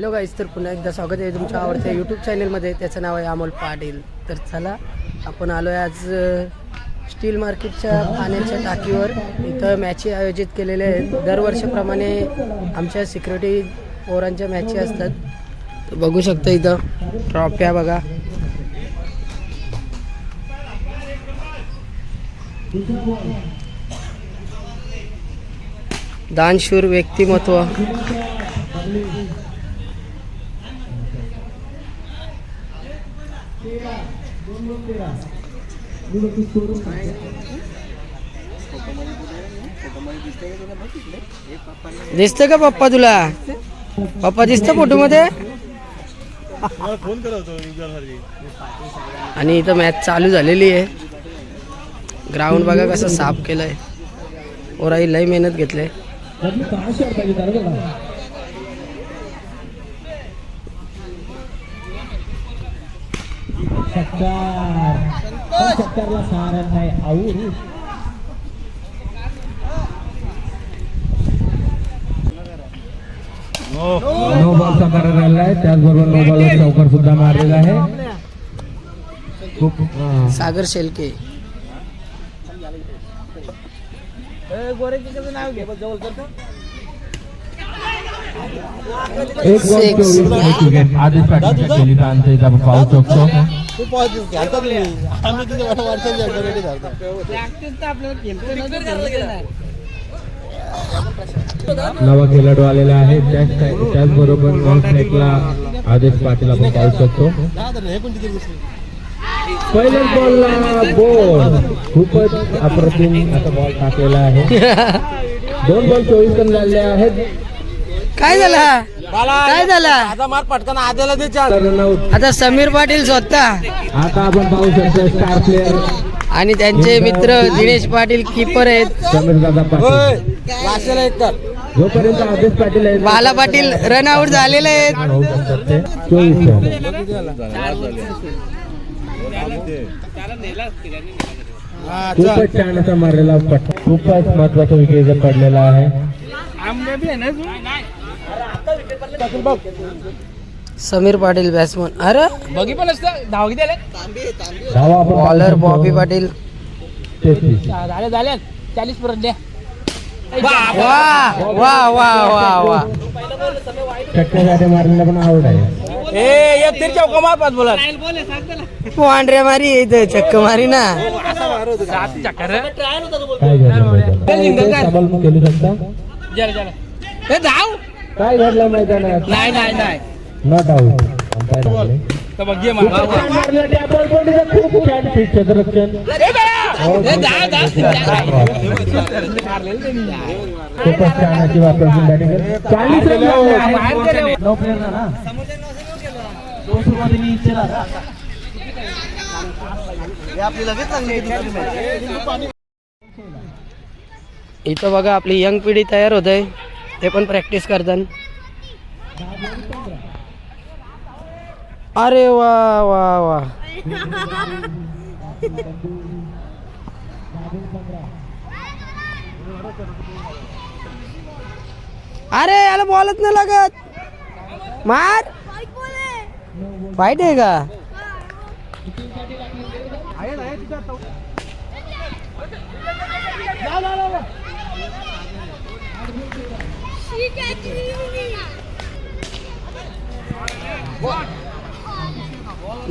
Hello guys तर पुन्हा एकदा स्वागत आहे तुमच्या आवडत्या यूट्यूब चॅनलमध्ये त्याचं नाव आहे अमोल पाटील. तर चला आपण आलो आहे आज स्टील मार्केटच्या पाण्याच्या टाकीवर. इथं मॅची आयोजित केलेल्या आहेत. दरवर्षीप्रमाणे आमच्या सिक्युरिटी पोरांच्या मॅची असतात. बघू शकता इथं ट्रॉफ्या बघा. दानशूर व्यक्तिमत्व. दिसतं का पप्पा तुला? पप्पा दिसतं फोटोमध्ये? फोन आणि इथं मॅच चालू झालेली आहे. ग्राउंड बघा कसं साफ केलंय. ओराई लय मेहनत घेतलंय. पण षटकारला सहारा नाही आऊर नो बॉल साकारण्यात आलेला आहे त्याचबरोबर नो बॉलवर चौकार सुद्धा मारलेला आहे. खूप अं, सागर शेलके. एक बॉल Six. चोवीस एक विकेट आधीच पाठीच्या खेळीचा अंत इथं आपण पाहू शकतो घालता तुम्ही आम्ही वाटा वाटचाल रेडी घालता नवा खेळाडू आलेला आहे त्याच त्याचबरोबर नॉन आदेश पाटील आपण पाहू शकतो. तर तरी पहिल्याच बॉलला बॉल खूपच अप्रतिम असा बॉल टाकलेला आहे. दोन बॉल चोवीस रन झाले आहेत. काय झाला? काय झाला? आता मार पटकन आद्याला दे चार. आता समीर पाटील स्वतः. आता आपण पाहू शकतो स्टार प्लेअर आणि त्यांचे मित्र दिनेश पाटील किपर आहेत. समीर दादा पाटील. वाशाला एक तर. जोपर्यंत आदेश पाटील आहेत बाला पाटील रन आउट झालेले आहेत. होऊ शकतात ते चोवीस रन खूपच छान असा मारलेला पट खूपच महत्त्वाचा विकेट जर पडलेला आहे. समीर पाटील बॅट्समन अरे! बघी पण असतं. धाव किती बॉलर. बॉबी पाटील. झाले झाले. चाळीस पर्यंत द्या. वा वा वा वा वा षटकासाठी मारलेला पण आवड आहे. ए एक तरी चौका मार पाच बोला पांढऱ्या मारी इथं चक्क मारी ना. चक्कर काय खेळू शकता? ए धाव. काय घडलं मैदानात? नाही नाही नाही. नॉट अंपायर आले. तर बघ मारलं खूप छान ए खूपच छान अशी चाळीस रन आहेत. हे इथं बघा आपली यंग पिढी तयार होत आहे ते पण प्रॅक्टिस करतात. अरे वा वा वा. अरे याला बॉलच नाही लागत. मार. फाईट आहे का?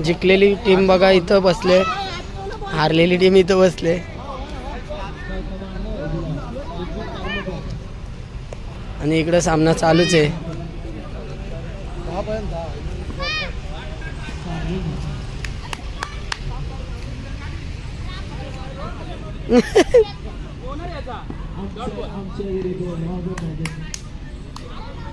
जिंकलेली टीम बघा इथं बसले. हारलेली टीम इथं बसले. आणि इकडं सामना चालूच आहे.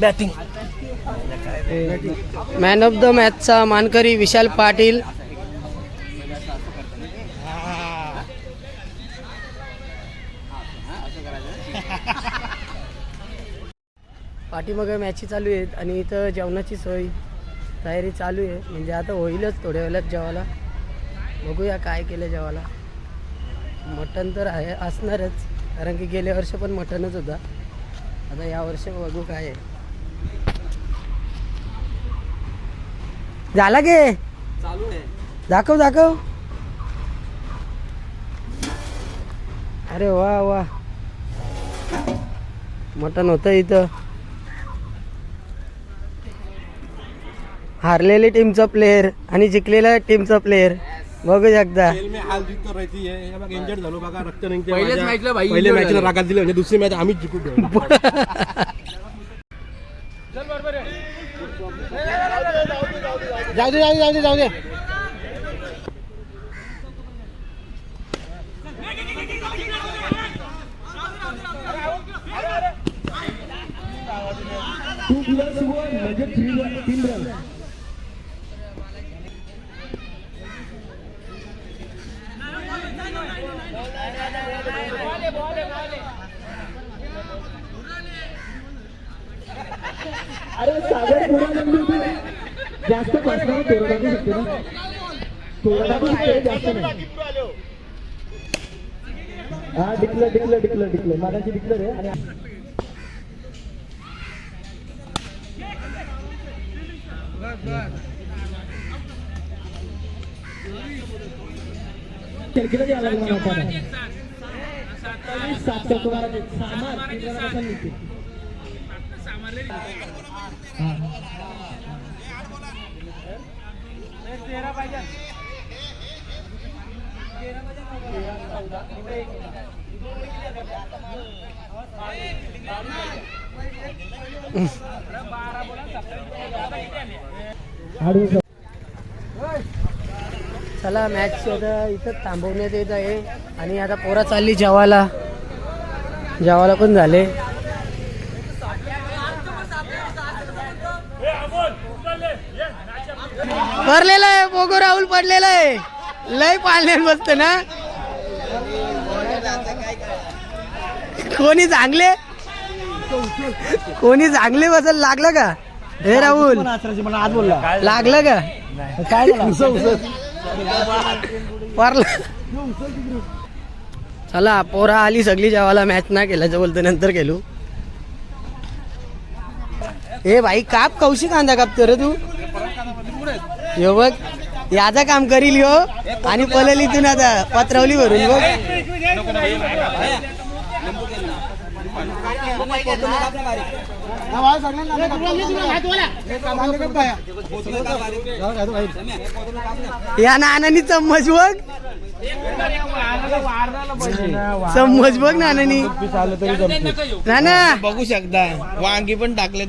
बॅटिंग मॅन ऑफ द मॅचचा मानकरी विशाल पाटील. पाठीमागे मॅची चालू आहेत आणि इथं जेवणाची सोय तयारी चालू आहे. म्हणजे आता होईलच थोड्या वेळात जेवायला. बघूया काय केलं जेवायला. मटण तर आहे असणारच. कारण की गेल्या वर्षी पण मटणच होता. आता या वर्षी बघू काय आहे. झाला गे दाखव दाखव. अरे वा वा. मटण होतं इथं. हारलेली टीमचा प्लेअर आणि जिंकलेल्या टीमचा प्लेअर बघू शकता. मी हे. इंजर्ड झालो बघा रक्त निघते पहिल्याच माझ्या. matchला भाई पहिल्या injured मॅचला झाले. रागात दिले म्हणजे दुसरी मॅच आम्हीच जिंकू जाऊ दे जाऊ दे जाऊ दे जाऊ दे. टू प्लस वन म्हणजे थ्री तीन रन अरे सागर पुरा जास्त पासला थोडा टाकू शकते ना थोडा टाकू शकते जास्त नाही हा डिक्लेअर डिक्लेअर डिक्लेअर डिक्लेअर मागाची डिक्लेअर आहे आणि खिडकीला द्यायला लागला आपण सात चौक मारा सामार चला मॅच इथं थांबवण्यात येत आहे. आणि आता पोरा चालली जेवायला. जेवायला पण झाले. भरलेलं आहे बोगो राहुल पडलेलं आहे. लय पाळण्यात बसत ना. कोणी चांगले? कोणी चांगले बसल लागलं का? हे राहुल मला आज बोलला. लागलं का? काय चला पोरा आली सगळी जेवायला मॅच ना केल्याचं बोलतो नंतर केलू. ए भाई काप कौशी कांदा कापतो रे तू. यो बघ याचं काम करील यो. आणि पलल इथून आता पत्रवली भरून बघ. या नानानी चम्मच बघ. चम्मच बघ नानानी. नाना. बघू शकता. वांगी पण टाकलेत.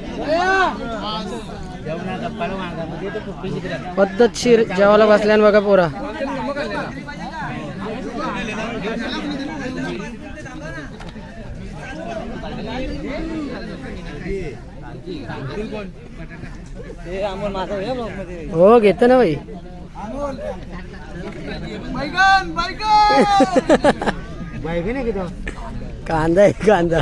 पद्धतशीर जेवायला बसल्यान बघा पोरा. हो घेतो ना भाई कांदा आहे कांदा.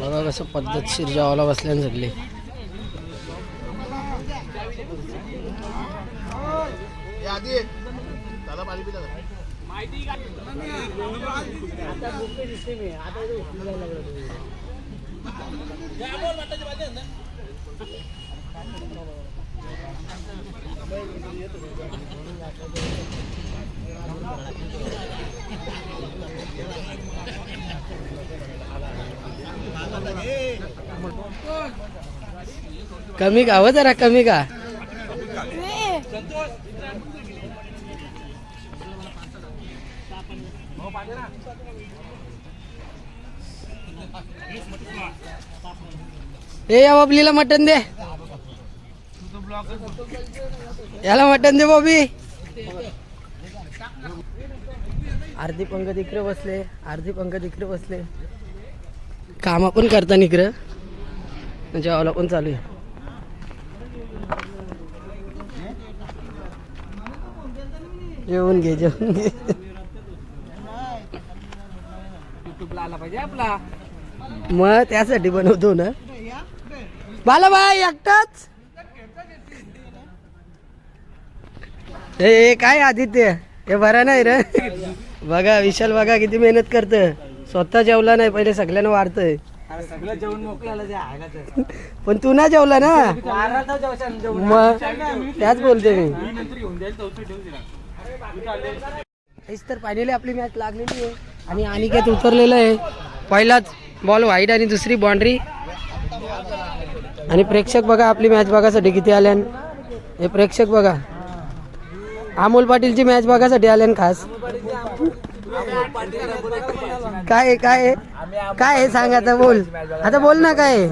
बघा कसं पद्धतशीर जेवायला बसल्यान सगळे कमी का? हो जरा कमी का? ए या बबलीला मटन दे. याला मटन दे बॉबी. अर्धी पंगत इकडे बसले अर्धी पंगत इकडे बसले. कामं पण करता इकडं. जेवायला पण चालू आहे. जेवून घे जेवून घे. मग त्यासाठी बनवतो ना. बालाबाई एकटाच? हे काय आदित्य? हे बरं नाही रे. बघा विशाल बघा किती मेहनत करतं स्वतः जेवला नाही पहिले सगळ्यांना वाढतंय. पण तू ना जेवला ना? मग त्याच बोलते मी. हेच तर पाहिलेली आपली मॅच लागलेली आहे. आणि अनिकेत उतरलेलं आहे. पहिलाच बॉल व्हाईट आणि दुसरी बाउंड्री आणि प्रेक्षक बघा आपली मॅच बघासाठी किती आल्यान. हे प्रेक्षक बघा. अमोल पाटीलची मॅच बघायसाठी आले ना खास काय आहे, काय आहे? काय आहे सांग आता बोल आता बोल ना काय आहे?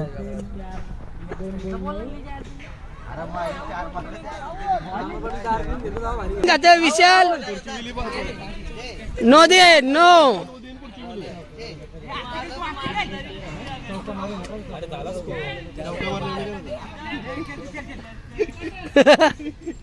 आता विशाल नो दे नो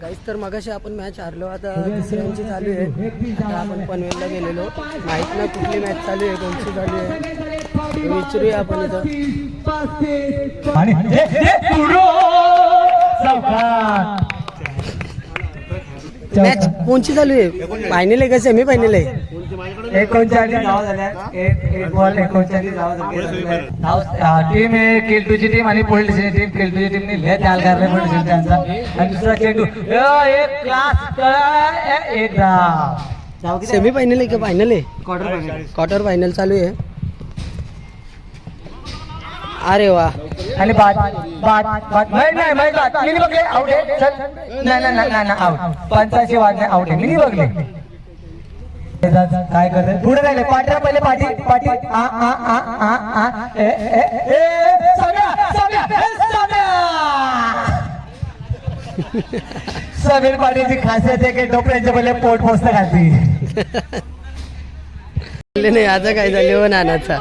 गाईस तर मगाशी आपण मॅच हारलो. आता दुसऱ्यांची चालू आहे. आता आपण पनवेलला गेलेलो. माहीत नाही कुठली मॅच चालू आहे कोणची चालू आहे. विचारूया आपण इथं. मॅच कोणची चालू आहे? फायनल आहे का सेमी फायनल आहे? एकोणचाळीस. धावा झाल्या. एक एक बॉल एकोणचाळीस धावा झाल्या. टीम आहे केलटूची टीम आणि पोलिटिशियन टीम केलटूची टीमने लय त्याल करले पोलिटिशियनचा आणि दुसरा चेंडू. एक क्लास एक धाव. सेमी फायनल आहे का फायनल आहे? क्वार्टर फायनल चालू आहे. अरे वा. आणि बाद बाद बाद. नाही नाही नाही बाद. मिनी बघले आउट आहे. चल. नाही नाही नाही आउट पंचाशी नाही आउट आहे. मिनी बघले. काय करते? पुढे राहिले पाठ्या पहिले पाठी पाठी. आ आ आ आ आ. ए ए ए सम्या सम्या ए, सम्या. समीर पाटीलची खासियत आहे की डोक्याच्या पहिले पोट पोचत घालती नाही आता काय झाले हो नानाचा.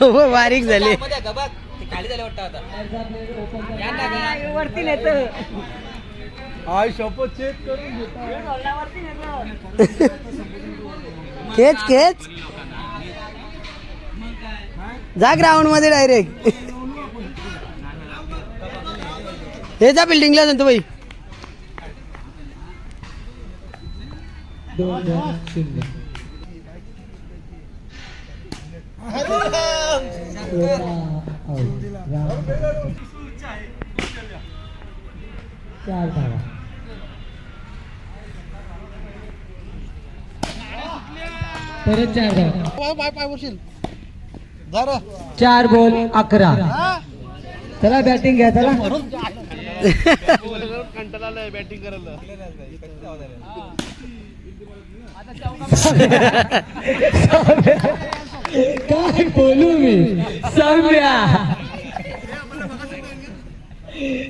हो, बारीक झाले. वरती नेत खेच खेच. जा ग्राउंडमध्ये डायरेक्ट हे जा बिल्डिंगला जातो बाई चार धावा. परत चार धावा. पाय पाय पाय जरा चार बॉल अकरा. चला बॅटिंग घ्या चला. बॅटिंग करायला काय बोलू मी? सौम्या.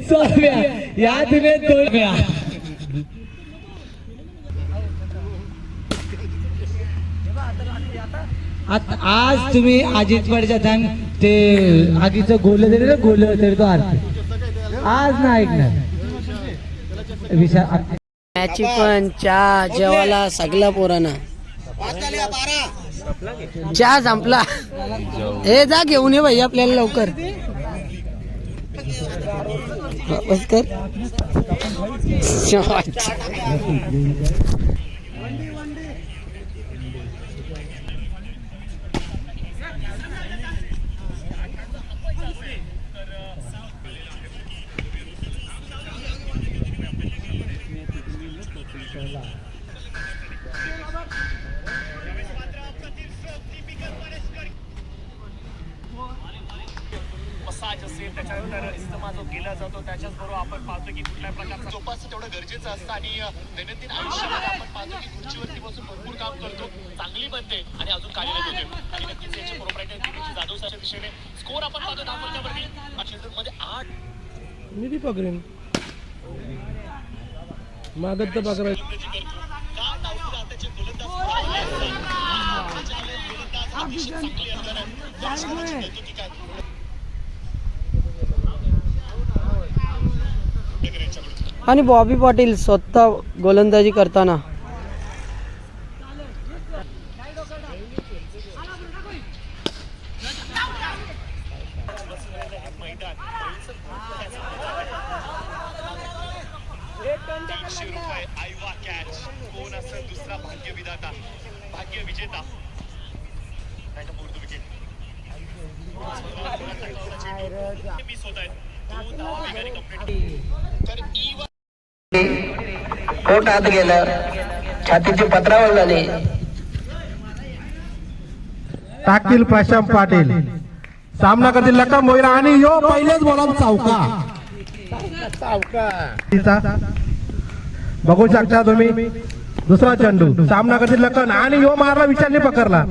सौम्या या तुम्ही दोन आता आज तुम्ही अजित पडच्या टाइम ते आगीचं गोल तरी ना गोल तरी तो हरते आज ना ऐकणार. विचार मॅची पण चहा जेवायला सगळ्या पोरांना. चहा संपला. हे जा घेऊन ये भाई आपल्याला लवकर. बस कर. केला जातो त्याच्याचबरोबर आपण पाहतो की कुठल्या प्रकारचा जोपासणं तेवढं गरजेचं असतं आणि दैनंदिन आयुष्यामध्ये आपण पाहतो की खुर्चीवरती बसून भरपूर काम करतो चांगली बनते आणि अजून कार्यरत होते आणि नक्कीच याचे प्रोप्रायटर दिनेश जाधव सरच्या दिशेने स्कोर आपण पाहतो मध्ये आठ मी पकडेन मागत तर पकडा का डावलून आताचे गोलंदाज गोलंदाज अतिशय चांगले असणार आहे लक्षणाची नेतो की काय आणि बॉबी पाटील स्वतः गोलंदाजी करताना. मिस होत आहेत पोट आत गेलं. छातीची पत्रावळ झाली. टाकतील प्रशांत पाटील. सामना करतील लका मोईरा आणि यो पहिलेच बोला चौका तिचा. बघू शकता तुम्ही. दुसरा चेंडू सामना करतील लखन आणि यो मारला विचारने पकडला.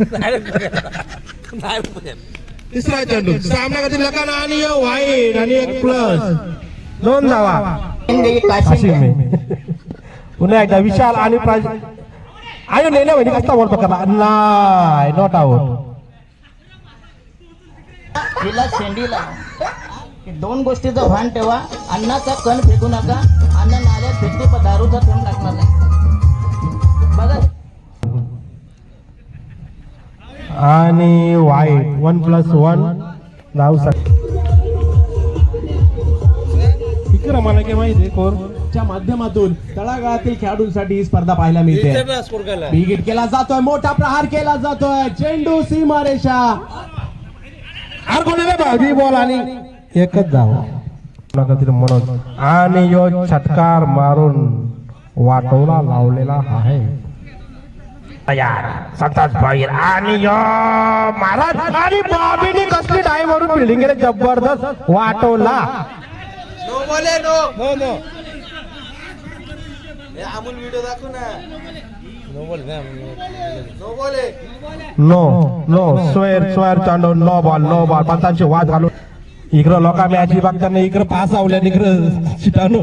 तिसरा चेंडू. सामना करतील लखन आणि यो वाईट आणि एक प्लस दोन धावा. पुन्हा एकदा विशाल आणि प्राज आयो नेने म्हणजे कसा बॉल पकडला? नाही नॉट आउट तिला शेंडीला. दोन गोष्टीचं भान ठेवा. अन्नाचा कण फेकू नका. अन्न नाल्यात फेकते पण दारूचा कण टाकणार नाही. आणि वाईट वन प्लस वन धाव इकडं मला काय माहिती कोर? च्या माध्यमातून तळागाळातील खेळाडूंसाठी ही स्पर्धा पाहायला मिळते. विकेट केला जातोय मोठा प्रहार केला जातोय. चेंडू सीमारेषा अरे कोणाला भाजी बॉल आणि एकच धाव म्हणून आणि यो छटकार मारून वाटोला लावलेला आहे. यार सतत बाहेर आणि यो महाराज आणि बॉबीने कसली डाय मारून फिल्डिंग केली. जबरदस्त वाटोला. No no. स्वेर स्वेर चांडो नो. Ball no ball. पंचांची वाद घालून. इकडं लोका मॅच बघताना इकडं पास आवल्या इकडं चिटानो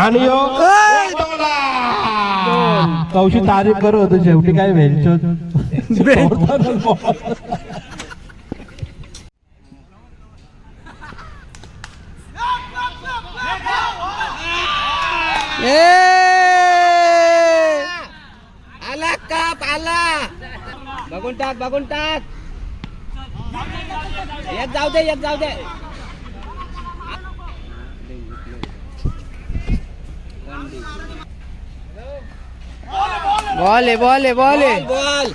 आणि कौशी तारीफ करू होतो शेवटी काय वेलचो आला काप आला. बघून टाक बघून टाक. एक जाऊ दे एक जाऊ दे. बॉल आहे बॉल आहे बॉल आहे बॉल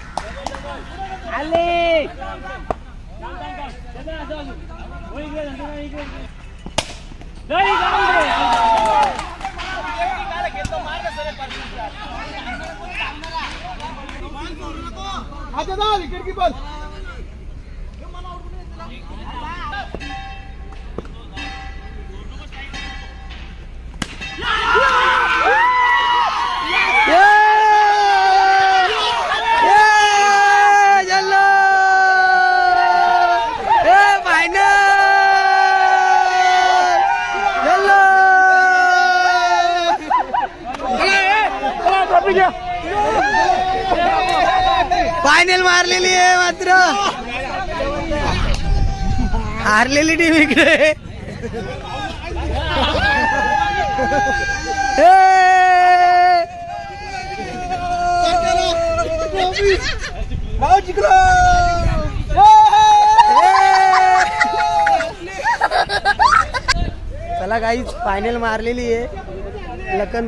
आले फायनल हारलेली टीम इकडे चला काहीच फायनल मारलेली आहे. लखन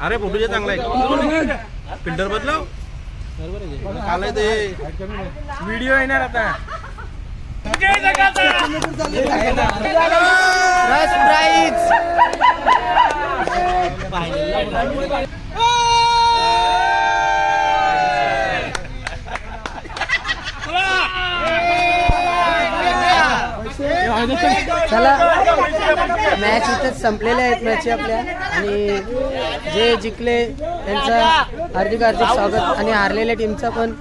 अरे फोटो जे चांगला आहे फिल्टर बदलाव. व्हिडिओ येणार आता. फर्स्ट चला. मॅच इथंच संपलेल्या आहेत मॅच आपल्या. आणि जे जिंकले त्यांचं हार्दिक हार्दिक स्वागत. आणि हारलेल्या टीमचं पण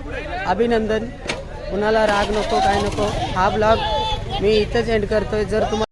अभिनंदन. कुणाला राग नको काय नको हा ब्लॉग मी इथंच एंड करतोय. जर तुम्हाला